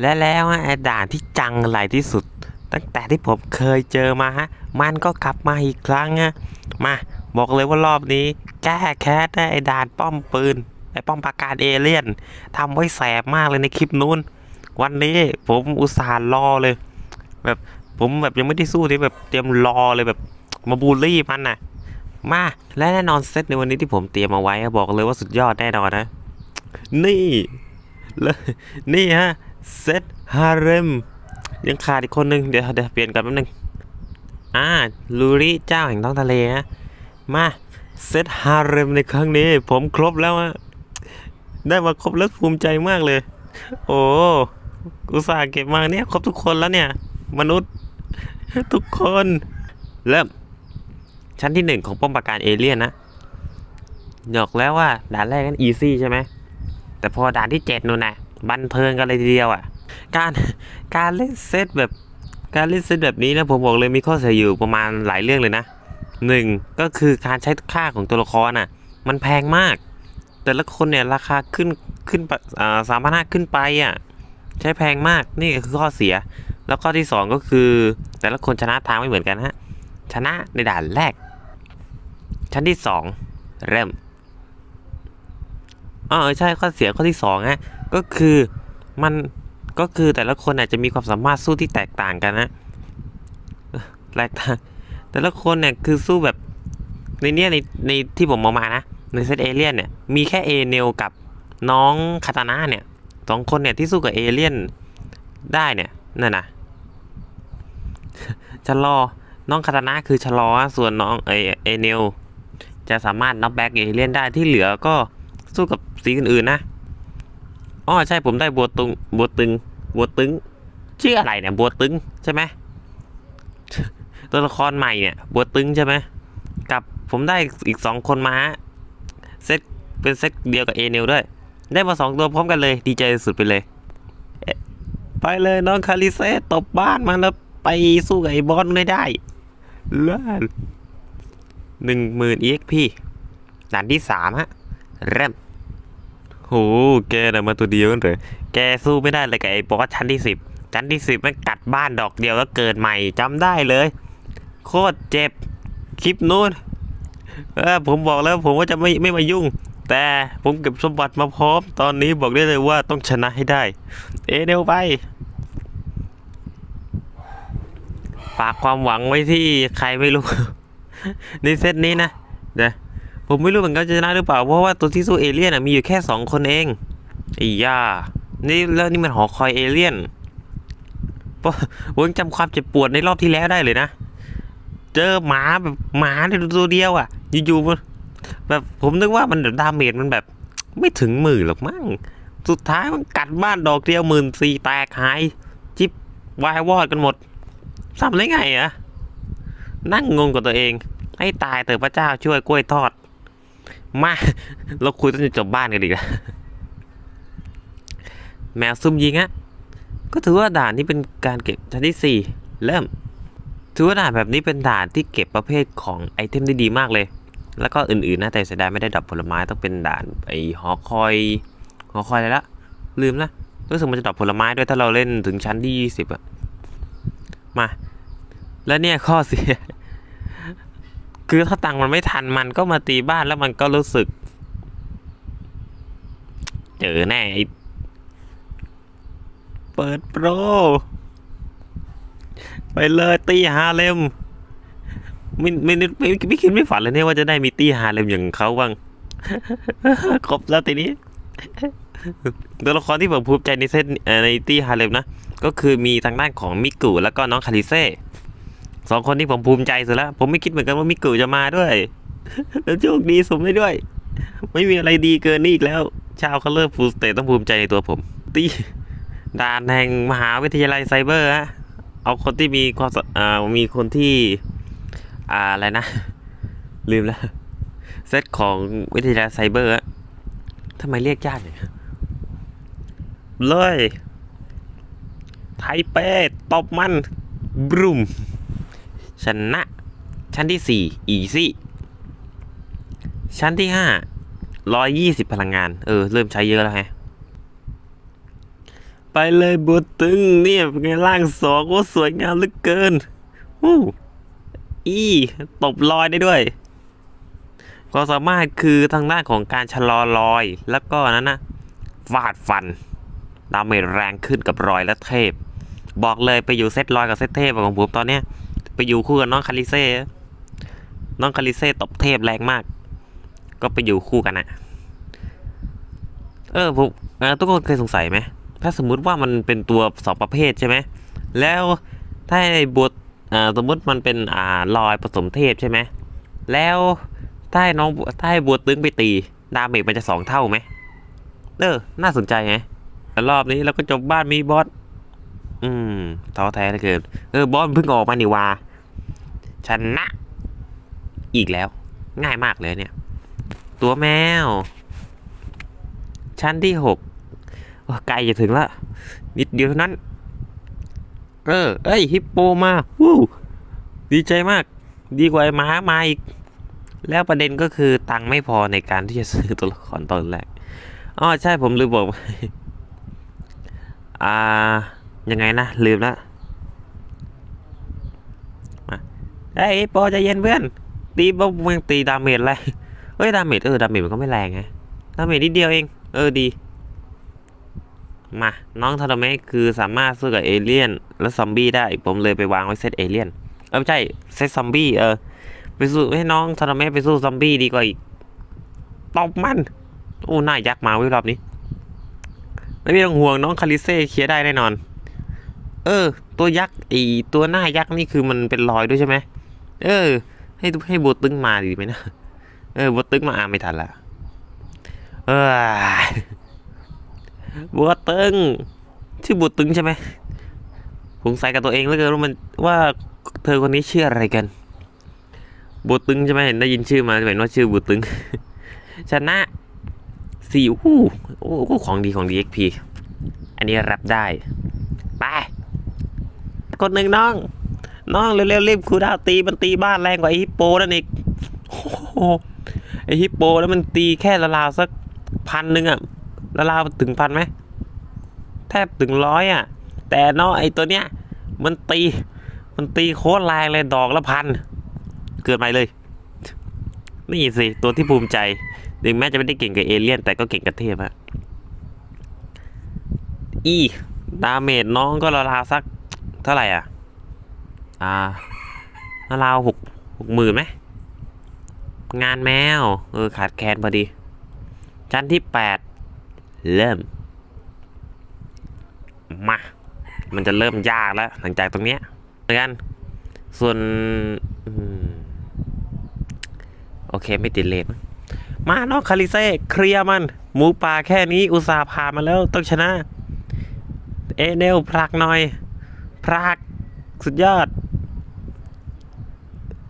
และแล้วฮะไอด่านที่จังไรที่สุด ตั้งแต่ที่ผมเคยเจอมาฮะ มันก็กลับมาอีกครั้งฮะ มาบอกเลยว่ารอบนี้ แก้แค้นไอ้ด่านป้อมปืน ไอ้ป้อมปราการเอเลี่ยนทำไว้แสบมากเลยในคลิปนู้น วันนี้ผมอุตส่าห์รอเลย แบบผมแบบยังไม่ได้สู้ที่แบบเตรียมรอเลยแบบมาบูลลี่มันน่ะ มาและแน่นอนเซตในวันนี้ที่ผมเตรียมเอาไว้บอกเลยว่าสุดยอดแน่นอนนะ นี่เลยนี่ฮะ เซตฮาเรมยังขาดอีกคนนึง เดี๋ยวเดี๋ยวเปลี่ยนกันแป๊บนึง อ่า ลูริเจ้าแห่งท้องทะเลฮะ มาเซตฮาเรมในครั้งนี้ ผมครบแล้วฮะ ได้มาครบแล้วภูมิใจมากเลย โอ้ อุตส่าห์เก็บมาเนี่ยครบทุกคนแล้วเนี่ย มนุษย์ ทุกคน เริ่ม ชั้นที่หนึ่งของป้อมปราการเอเลี่ยนนะบอกแล้วว่าด่านแรกนั้นอีซี่ใช่ไหม แต่พอด่านที่เจ็ดนู่นนะ บันเทิงกันเลยทีเดียวอะ การการเล่นเซตแบบการเล่นเซตแบบนี้นะผมบอกเลยมีข้อเสียอยู่ประมาณหลายเรื่องเลยนะหนึ่งก็คือการใช้ค่าของตัวละครน่ะ มันแพงมาก แต่ละคนเนี่ยราคาขึ้นขึ้นสามพันห้าขึ้นไปอะใช้แพงมากนี่คือข้อเสีย แล้วข้อที่สองก็คือ แต่ละคนชนะทางไม่เหมือนกันฮะชนะในด่านแรก ชั้นที่สองเริ่มอ๋อเออใช่ข้อเสียข้อที่สองฮะ ก็คือมันก็คือแต่ละคนอาจจะมีความสามารถสู้ที่แตกต่างกันนะแตกต่างแต่ละคนเนี่ยคือสู้แบบในเนี้ยในในที่ผมมองมานะในเซตเอเลียนเนี่ยมีแค่เอเนลกับน้องคาตาน่าเนี่ยสองคนเนี่ยที่สู้กับเอเลียนได้เนี่ยนั่นนะชะลอน้องคาตานะคือชะลอส่วนน้องเอเอเนลจะสามารถนับแบ็กเอเลียนได้ที่เหลือก็สู้กับสีอื่นๆนะ อ๋อใช่ผมได้บัวตุงบัวตึงบัวตึง ชื่ออะไรเนี่ยบัวตึงใช่ไหมตัวละครใหม่เนี่ยบัวตึงใช่ไหมกับผมได้อีกสองคนมาฮะเซตเป็นเซตเดียวกับเอเนลด้วย ได้มาสองตัวพร้อมกันเลย ดีใจสุดไปเลยเไปเลยน้องคาริเซตบบ้านมันแล้วไปสู้กับไอ้บอสไม่ได้เลิศหนึ่งหมื่น EXP ด่านที่สามฮะ เริ่ม โหแกน่ะมาตัวเดียวนั่นเหรอแกสู้ไม่ได้เลยกับไอ้บอสชั้นที่สิบชั้นที่สิบมันกัดบ้านดอกเดียวแล้วเกิดใหม่จำได้เลย โคตรเจ็บคลิปนู้นเออผมบอกแล้วผมว่าจะไม่ไม่มายุ่ง แต่ผมเก็บสมบัติมาพร้อม ตอนนี้บอกได้เลยว่าต้องชนะให้ได้ เอเดวไปฝากความหวังไว้ที่ใครไม่รู้ในเซตนี้นะเดี๋ยว ผมไม่รู้เหมือนกันจะชนะหรือเปล่า เพราะว่าตัวที่สู้เอเลี่ยนอะมีอยู่แค่สองคนเองไอ้ย่านี่แล้วนี่มันหอคอยเอเลี่ยนเพราะผมจำความเจ็บปวดในรอบที่แล้วได้เลยนะ เจอหมาแบบหมาในตัวเดียวอะอยู่ๆมันแบบผมนึกว่ามันแบบดาเมจมันแบบ ไม่ถึงหมื่นหรอกมั้ง สุดท้ายมันกัดบ้านดอกเดียวหมื่นสี่แตกหาย จิบวายวอดกันหมดทำได้ไงอะนั่งงงกับตัวเอง ให้ตายเถอะพระเจ้าช่วยกล้วยทอด มา เราคุยจนจะจบบ้านกันอีกแล้วแมวซุ่มยิงอะก็ถือว่าด่านนี้เป็นการเก็บชั้นที่สี่เริ่ม ถือว่าด่านแบบนี้เป็นด่านที่เก็บประเภทของไอเทมได้ดีมากเลย แล้วก็อื่นๆนะแต่เสียดายไม่ได้ดับผลไม้ต้องเป็นด่านไอหอคอยหอคอยอะไรละลืมนะรู้สึกมันจะดับผลไม้ด้วยถ้าเราเล่นถึงชั้นที่ยี่สิบอะมา แล้วเนี่ยข้อเสีย คือถ้าตังค์มันไม่ทันมันก็มาตีบ้านแล้วมันก็รู้สึก เจอแน่เปิดโปร ไปเลยตีฮาเลมไม่ไม่ไม่ไม่คิดไม่ฝันเลยเนี่ยว่าจะได้มีตีฮาเลมอย่างเขาบ้างครบแล้วทีนี้ตัวละครที่ผมภูมิใจในเซตเอ่อในตีฮาเลมนะ ก็คือมีทางด้านของมิกุแล้วก็น้องคาริเซ่ สองคนที่ผมภูมิใจสุดแล้ว ผมไม่คิดเหมือนกันว่ามิกุจะมาด้วย แล้วโชคดีสมได้ด้วย ไม่มีอะไรดีเกินนี่อีกแล้ว ชาวคัลเลอร์ฟูลสเตทต้องภูมิใจในตัวผม ตีด่านแห่งมหาวิทยาลัยไซเบอร์ฮะ เอาคนที่มีความสอ่ามีคนที่อ่าอะไรนะ ลืมแล้ว เซตของวิทยาลัยไซเบอร์อะทำไมเรียกยากเนี่ยเลย ไทเป้ตบมันบรูม ชนะ ชั้นที่สี่อีซี่ ชั้นที่ห้าร้อยยี่สิบพลังงาน เออ เริ่มใช้เยอะแล้วไงไปเลยบัวตึงเนี่ยเป็นไงร่างสองโอ้สวยงามเหลือเกินวู้อีตบลอยได้ด้วยความสามารถคือทางด้านของการชะลอรอย แล้วก็นั้นนะฟาดฟันดาเมจแรงขึ้นกับรอยและเทพ บอกเลยไปอยู่เซตรอยกับเซตเทพของผมตอนเนี้ย ไปอยู่คู่กับน้องคาริเซ่น้องคาริเซ่ตบเทพแรงมาก ก็ไปอยู่คู่กันนะเออผมออทุกคนเคยสงสัยไหมถ้าสมมุติว่ามันเป็นตัวสองประเภทใช่ไหมแล้วถ้าไอ้บทอ่าสมมติมันเป็นอ่าลอยผสมเทพใช่ไหมแล้วถ้าให้น้องถ้าให้บัวตึงไปตี ดาเมจมันจะสองเท่าไหมเออ น่าสนใจไงแต่รอบนี้เราก็จบบ้านมีบอส อืมท้อแท้เหลือเกินเออบอสมันเพิ่งออกมานี่วาชนะ อีกแล้ว ง่ายมากเลยเนี่ย ตัวแมว ชั้นที่หกโอ้ใกล้จะถึงละ นิดเดียวเท่านั้น เออ เอ้ย ฮิปโปมาวู้ดีใจมาก ดีกว่าไอ้หมามาอีก แล้วประเด็นก็คือตังค์ไม่พอในการที่จะซื้อตัวละครตอนแรกอ๋อใช่ผมลืมบอกอ่า ยังไงนะ ลืมละมาเฮ้ปโปใจเย็นเพื่อนตีบ้มึงตีดาเมจอะไรเฮ้ยดาเมจเออดาเมจมันก็ไม่แรงไงดาเมจนิดเดียวเอง เออดี มา น้องทารเมะคือสามารถสู้กับเอเลี่ยน และซอมบี้ได้ ผมเลยไปวางไว้เซตเอเลี่ยน เออไม่ใช่เซตซอมบี้เออไปสู้ให้น้องทารเมะไปสู้ซอมบี้ดีกว่าอีกตบมัน โอ้หน้ายักษ์มาเว้รอบนี้ ไม่ต้องห่วงน้องคาริเซ่เคลียร์ได้แน่นอน เออ ตัวยักษ์ไอตัวหน้ายักษ์นี่คือมันเป็นรอยด้วยใช่ไหมเออ ให้ให้โบตึงมาดีไหมนะเออโบตึงมาอ่านไม่ทันละเออบัวตึงชื่อบัวตึงใช่ไหมสงสัยกับตัวเองแล้วกินว่ามันว่าเธอคนนี้ชื่ออะไรกันบัวตึงใช่ไหมเห็นได้ยินชื่อมาเห็นว่าชื่อบัวตึง ชนะสี่อู้โอ้โหของดีของดี XP อันนี้รับได้ ไป กดหนึ่งน้อง น้องเร็วๆรีบคูดาวตีมันตีบ้านแรงกว่าไอฮิปโปนั่นอีกโอ้ไอฮิปโปแล้วมันตีแค่ละลาวสักพันหนึ่งอะละลาวถึงพันไหมแทบถึงร้อยอะแต่เนาะไอตัวเนี้ยมันตี มันตีโคตรแรงเลยดอกละพัน เกิดใหม่เลย นี่สิ ตัวที่ภูมิใจ ถึงแม้จะไม่ได้เก่งกับเอเลี่ยน แต่ก็เก่งกับเทพอะอีดาเมจน้องก็ละลาวสัก เท่าไหร่อะ อ่าละลาวหกหกหมื่นไหม งานแมว เออ ขาดแคลนพอดี ชั้นที่แปดเริ่ม มา มันจะเริ่มยากแล้ว หลังจากตรงเนี้ยเหมือนกัน ส่วนโอเค ไม่ติดเลทมั้งมานองคาริเซ่เคลียร์มัน หมูป่าแค่นี้อุตส่าห์ผ่ามาแล้วต้องชนะ เอเนลพลักหน่อย พลักสุดยอด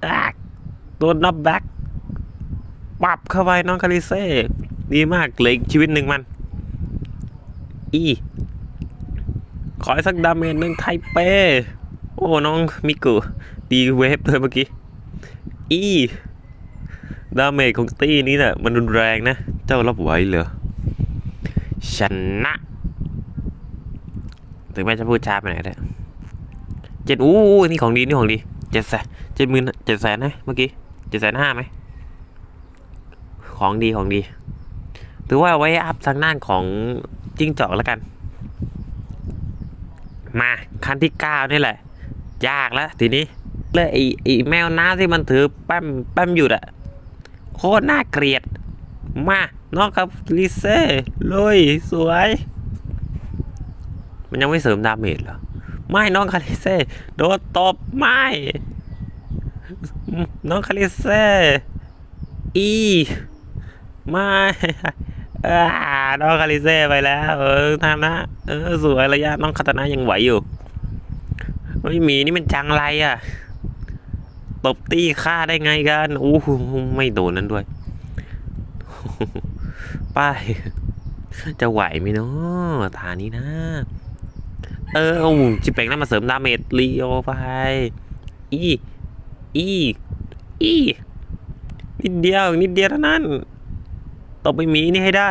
อักโดนนับแบ็กปับเข้าไปน้องคาริเซ่ดีมากเหลยชีวิตหนึ่งมัน อี ขอให้สักดาเมจหนึ่งไทเป โอ้ น้องมิกุดีเวฟเลยเมื่อกี้ อี ดาเมจของตี้นี้น่ะ มันรุนแรงนะ เจ้ารับไหวเหรอชนะ ถึงแม้จะพูดช้าไปไหนอยก็ได้ เจ็ดอู้นี่ของดีนี่ของดีเจ็ดแสนเจ็ดหมื่นเจ็ดแสนนะเมื่อกี้เจ็ดแสนห้าไหมของดีของดีถือว่าไว้อัพทางด้านของจิ้งจอกแล้วกัน มาขั้นที่เก้านี่แหละ ยากแล้วทีนี้เลยไอ้ไอ้แมวน้ำที่มันถือแป้มแป้มหยุดอะโคตรน่าเกลียด มานองกับลิเซ่เลยสวย มันยังไม่เสริมดาเมจเหรอ ไม่น้องคาริเซ่โดนตบไม่น้องคาริเซ่อีไม่อ่าน้องคาริเซ่ไปแล้ว เออทำนะเออสวยระยะน้องคาตานะยังไหวอยู่ไม่มีนี่มันจังไรอะตบตีฆ่าได้ไงกันโอ้โหไม่โดนนั้นด้วยไป้าย จะไหวไหมเนาะทานี้นะ เออโอ้จิเป่งนั่นมาเสริมดาเมจลีโอไปอีอีอีนิดเดียวนิดเดียวเท่านั้นตบไปหมีนี่ให้ได้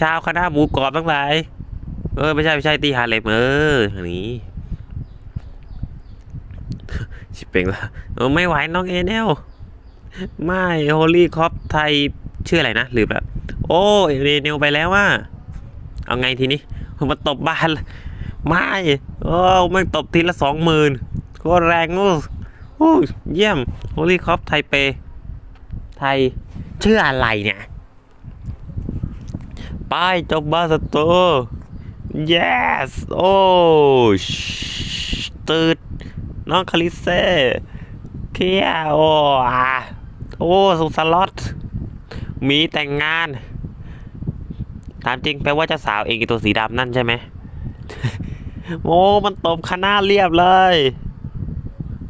ชาวคณะหมูกรอบทั้งหลายเออไม่ใช่ไม่ใช่ตีฮาเลมเออทางนี้ชิเป่งละเออไม่ไหวน้องเอเนลไม่โฮลี่คอปไทยชื่ออะไรนะลืมละโอ้เอเนลไปแล้วว่าเอาไงทีนี้มาตบบ้านเล ไม่โอ้ม่งตบทีละสองหมื่นโคตรแรงโอ้โอ้เยี่ยมโฮลี่คอปไทเป ไทยชื่ออะไรเนี่ยไปจบบาสโต yes โอ้ชตืดน้องคาริเซ่เคียโอ้โอ้สุสล็อตมีแต่งงานถามจริงแปลว่าเจ้าสาวเองอ้ตัวสีดำนั่นใช่ไหม โอ้มันตบคณะเรียบเลย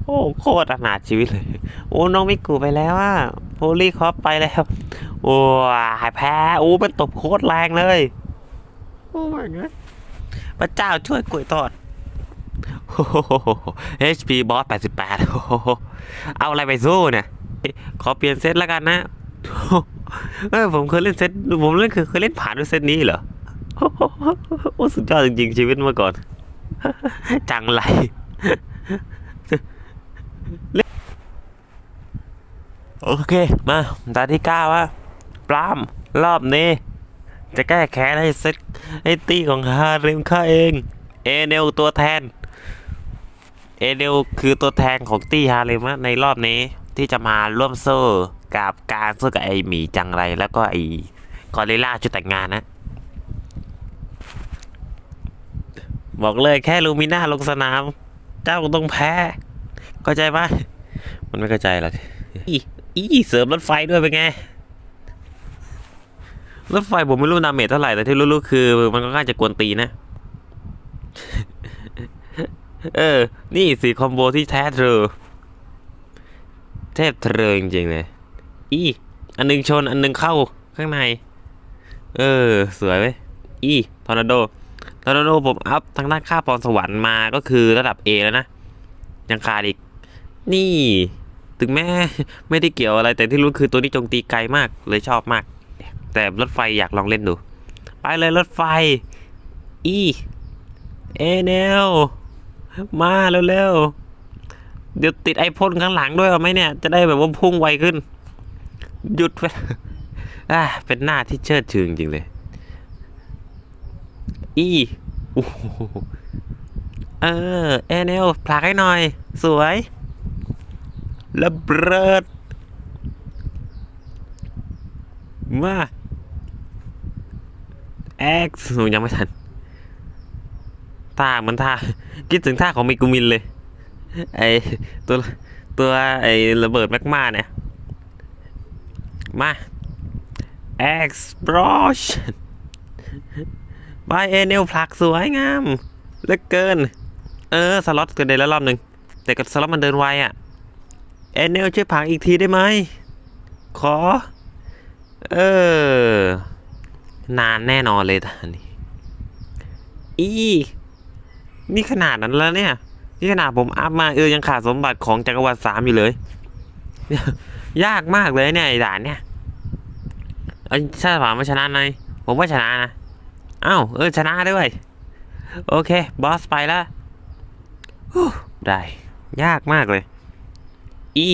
โอ้โคตรอนาถชีวิตเลย โอ้น้องมิกูไปแล้วอะโพลีคอปไปแล้ว โอ้หายแพ้โอ้มันตบโคตรแรงเลย โอ้ my god พระเจ้าช่วยกล้วยทอดโอ้ HP บอส88โอ้เอาอะไรไปสู้เนี่ย ขอเปลี่ยนเซตแล้วกันนะ เออผมเคยเล่นเซตผมเล่นเคยเคยเล่นผ่านด้วยเซตนี้เหรอ โอ้สุดยอดจริงๆชีวิตเมื่อก่อน จังไรโอเค มาตาที่เก้าวะปลาม รอบนี้ จะแก้แค้นให้เซตให้ตีของฮาเร็มข้าเอง เอเนลตัวแทน เอเนลคือตัวแทนของตีฮาเร็มะในรอบนี้ที่จะมาร่วมโซ่กับการสู้กับไอหมีจังไร แล้วก็ไอกอริลล่าชุดแต่งงานนะ บอกเลยแค่ลูมิน่าลงสนาม เจ้าก็ต้องแพ้เข้าใจปะมันไม่เข้าใจหรอกอีอีเสริมรถไฟด้วยเป็นไง รถไฟผมไม่รู้ดาเมจเท่าไหร่แต่ที่รู้ๆคือ มันก็น่าจะกวนตีนะ เออ นี่สีคอมโบที่แท้เธอเทพเธอจริงๆเลยอีอันหนึงชนอันหนึงเข้าข้างใน เออ สวยเว้ยอีทอร์นาโด ทอร์นาโดผมอัพทางด้านค่าพรสวรรค์มาก็คือระดับ A แล้วนะ ยังขาดอีก นี่ ถึงแม้ไม่ได้เกี่ยวอะไรแต่ที่รู้คือตัวนี้จงตีไกลมากเลยชอบมาก แต่รถไฟอยากลองเล่นดู ไปเลยรถไฟ อีเอเนลมาเร็วๆ เดี๋ยวติดไอพ่นข้างหลังด้วยเอาไหมเนี่ย จะได้แบบว่าพุ่งไวขึ้น หยุดไปอะเป็นหน้าที่เชิดชูจริงๆเลย อีโอ้โหเออเอเนลผลักให้หน่อย สวยระเบิดมา X หนูยังไม่ทันท่าเหมือนท่าคิดถึงท่าของมิกุมินเลย ไอตัวตัวไอระเบิดแมกมาเนี่ย มา explosion บายเอเนลผลักสวยงามเหลือเกิน เออ สล็อตเกินได้แล้วรอบหนึ่งแต่กับสล็อตมันเดินไวอะ่ะเอเนลช่วยผลักอีกทีได้ไหม ขอ เออ นานแน่นอนเลยตอนนี้อีนี่ขนาดนั้นแล้วเนี่ย นี่ขนาดผมอัพมาเออยังขาดสมบัติของจักรวรรดิสามอยู่เลย ยากมากเลยเนี่ยอ้ด่านเนี่ย เอาถ้าถามว่าชนะไหมผมว่าชนะนะ อ้าวเออชนะด้วย โอเค บอสไปแล้วได้ ยากมากเลย E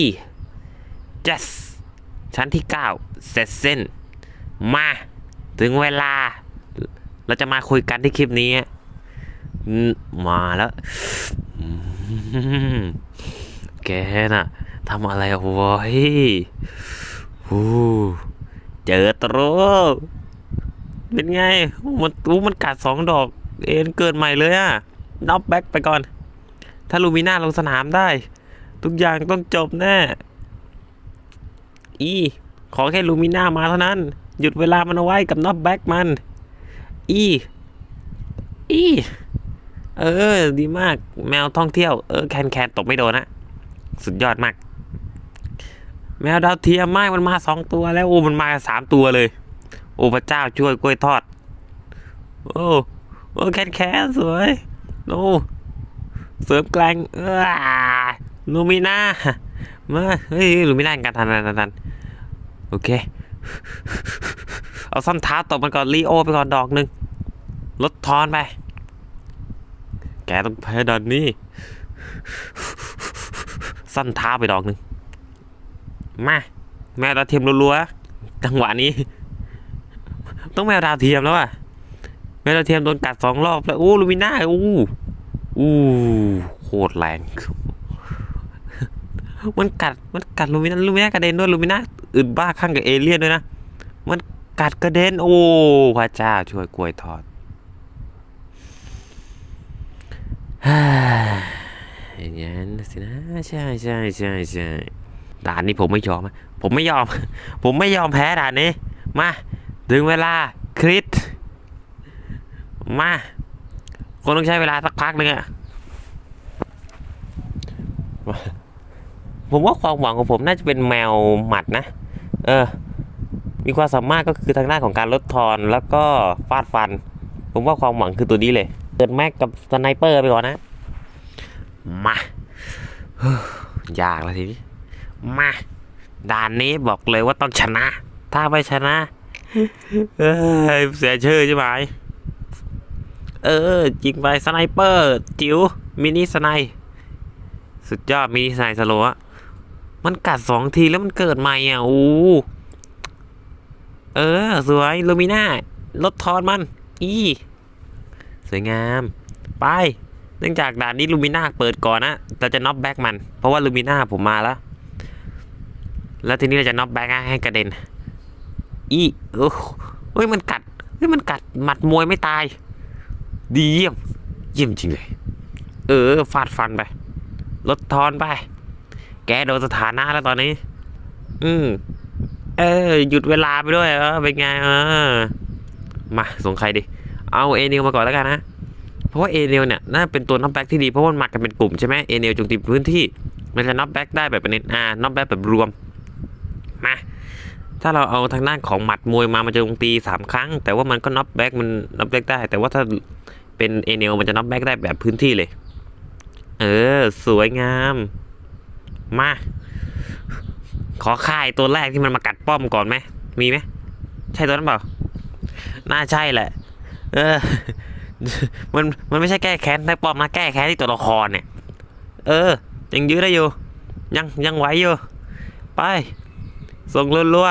yes ชั้นที่ 9 เสร็จสิ้น มา ถึงเวลา เราจะมาคุยกันที่คลิปนี้ มาแล้วอืมแกน่ะทำอะไรเอาไว้ฮู้เจอตรู เป็นไง มันอู้มันกัดสองดอก เอ็นเกิดใหม่เลยอะนับแบ็กไปก่อน ถ้าลูมิน่าลงสนามได้ ทุกอย่างต้องจบแน่ อี ขอแค่ลูมิน่ามาเท่านั้น หยุดเวลามันเอาไว้กับน็อตแบ็กมัน อี อี เออ ดีมาก แมวท่องเที่ยว เออ แคนแคนตกไม่โดนนะ สุดยอดมาก แมวดาวเทียมไม่มันมาสองตัวแล้ว โอ้ มันมาสามตัวเลย โอ้พระเจ้าช่วยกล้วยทอด โอ้โอ้แคนแคนสวยโอ้เสริมแกลงเออลูมิน่ามาเฮ้ยลูมิน่ากันทันทันทันโอเค เอาส้นเท้าตบมันก่อนลีโอไปก่อนดอกหนึ่งลดทอนไป แกต้องแพ้ดันนี้สั้นเท้าไปดอกหนึ่งมา แมวดาเทียมรัวๆจังหวะนี้ ต้องแมวดาวเทียมแล้วอะแมวดาวเทียมโดนกัดสองรอบแล้วโอ้ลูมิน่าอู้อู้โคตรแรงมันกัดมันกัดลูมิน่าลูมิน่ากระเด็นด้วยลูมิน่าอึดบ้าข้างกับเอเลี่ยนด้วยนะมันกัดกระเด็นโอ้พระเจ้าช่วยกล้วยทอดฮ่าอย่างนั้นสินะใช่ใช่ใช่ใช่ด่านนี้ผมไม่ยอมอะผมไม่ยอม ผมไม่ยอมแพ้ด่านนี้มา ถึงเวลาคริสมาคนต้องใช้เวลาสักพักหนึ่งอะผมว่าความหวังของผมน่าจะเป็นแมวหมัดนะ เออ มีความสามารถก็คือทางด้านของการลดทอนแล้วก็ฟาดฟัน ผมว่าความหวังคือตัวนี้เลยเปิดแม็กกับสไนเปอร์ไปก่อนนะ มา ยากแล้วทีนี้ มา ด่านนี้บอกเลยว่าต้องชนะ ถ้าไม่ชนะ เอ้ยเสียชื่อใช่ไหมเออยิงไปสไนเปอร์จิ๋วมินิสไนสุดยอดมินิสไนสโลว์อะมันกัดสองทีแล้วมันเกิดใหม่อะอู้เออ สวยลูมิน่าลดทอนมัน อี สวยงาม ไป เนื่องจากด่านนี้ลูมิน่าเปิดก่อนนะเราจะน็อปแบ็กมัน เพราะว่าลูมิน่าผมมาแล้ว แล้วทีนี้เราจะน็อปแบ็กให้กระเด็น อีโอ้เฮ้ยมันกัดเฮ้ยมันกัดหมัดมวยไม่ตาย ดีเยี่ยม เยี่ยมจริงเลย เออฟาดฟันไป ลดทอนไป แกโดนสถานะแล้วตอนนี้ อืมเออหยุดเวลาไปด้วย เออเป็นไงเออมาส่งใครดี เอาเอเนิวมาก่อนแล้วกันนะ เพราะว่าเอเนลเนี่ยน่าเป็นตัวน็อปแบ็กที่ดีเพราะว่ามันมากันเป็นกลุ่มใช่ไหมเอเนลจงตีพื้นที่ มันจะน็อปแบ็กได้แบบเป็นอ่าน็อปแบ็กแบบรวม มา ถ้าเราเอาทางด้านของหมัดมวยมามันจะจงตีสามครั้ง แต่ว่ามันก็น็อปแบ็กมันน็อปแบ็กได้ แต่ว่าถ้าเป็นเอเนลมันจะน็อปแบ็กได้แบบพื้นที่เลย เออ สวยงาม มา ขอค่ายตัวแรกที่มันมากัดป้อมก่อนไหม มีไหม ใช่ตัวนั้นเปล่า น่าใช่แหละ เออ มันมันไม่ใช่แก้แค้นได้ป้อมนะแก้แค้นที่ตัวละครเนี่ย เออ ยังยื้อได้อยู่ ยังยังไหวอยู่ ไป ส่งรัว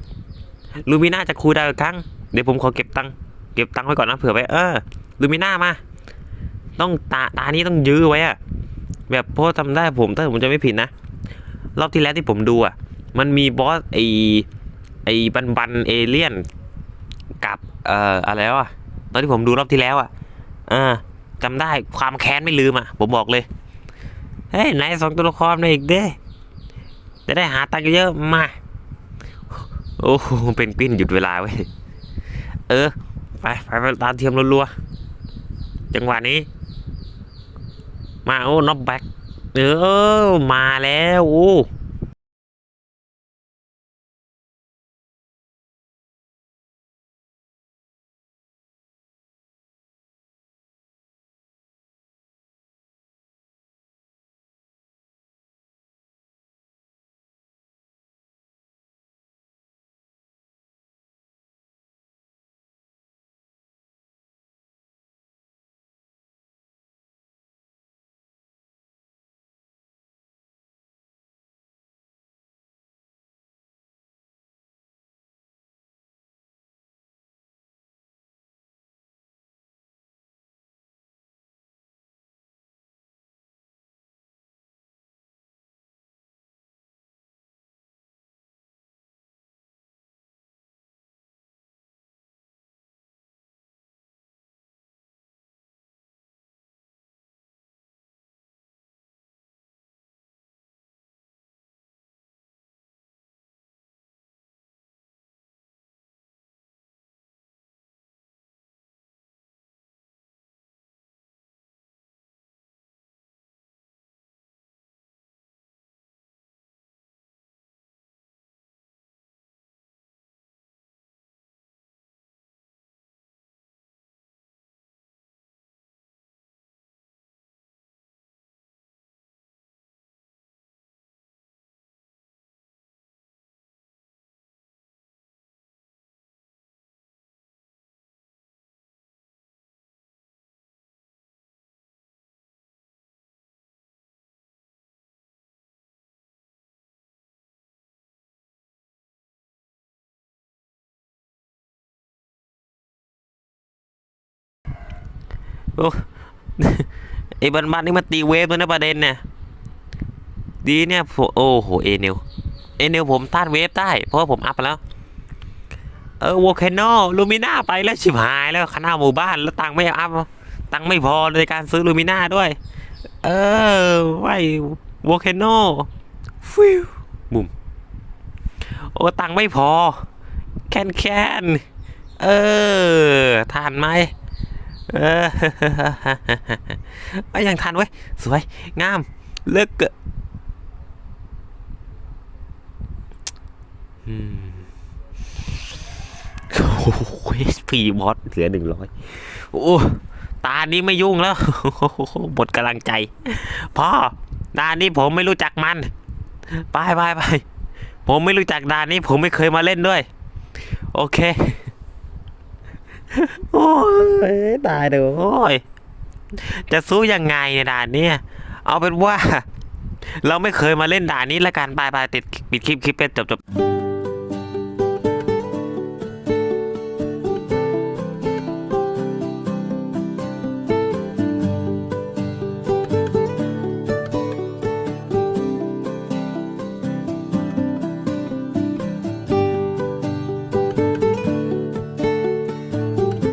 ๆลูมิน่าจะคูดาวอีกครั้ง เดี๋ยวผมขอเก็บตังค์เก็บตังค์ไว้ก่อนนะเผื่อไว้เออลูมิน่ามา ต้องตาตานี้ต้องยื้อไว้อะแบบเพราะทำได้ผมถ้าผมจะไม่ผิดนะ รอบที่แล้วที่ผมดูอะ มันมีบอสไอไอบันบันเอเลี่ยนกับเอ่ออะไรวะตอนที่ผมดูรอบที่แล้วอะเออจำได้ความแค้นไม่ลืมอะ ผมบอกเลย เฮ้ยไหนายสองตัวละครมาอีกเด้ จะได้หาตังค์เยอะมา โอ้โหเป็นกวินหยุดเวลาเว้ย เออไปไปไปตามเทียมรัวๆ จังหวะนี้ มาโอ้น็อตแบ็กเออ มาแล้ว โอ้ ไอ้บันบันนี่มันตีเวฟเลยนะประเด็นเนี่ย ดีเนี่ย โอ้โห เอเนลเอเนลผมต้านเวฟได้ เพราะผมอัพไปแล้ว เออโวลเคนโนลูมิน่าไปแล้วชิบหายแล้วคณะหมู่บ้านแล้วตังไม่อัพ ตังไม่พอในการซื้อลูมิน่าด้วย เออไว้โวลเคนโนฟิวบุ่มโอ้ตังไม่พอ แคนแคนเออทานไหม เออก็ยังทันเว้ย สวย งาม เลิกเกะอืมโอ้โหพีบอสเหลือหนึ่งร้อยโอ้ตานี้ไม่ยุ่งแล้วหมดกำลังใจ พ่อดานี้ผมไม่รู้จักมัน ไปไปไปผมไม่รู้จักดานนี้ผมไม่เคยมาเล่นด้วย โอเค โอ้ยตายเด้อโอ้ยจะสู้ยังไงในด่านเนี้ยเอาเป็นว่า เราไม่เคยมาเล่นด่านนี้ละกันไปายติดปิดคลิปคลิปเป็นจบจบ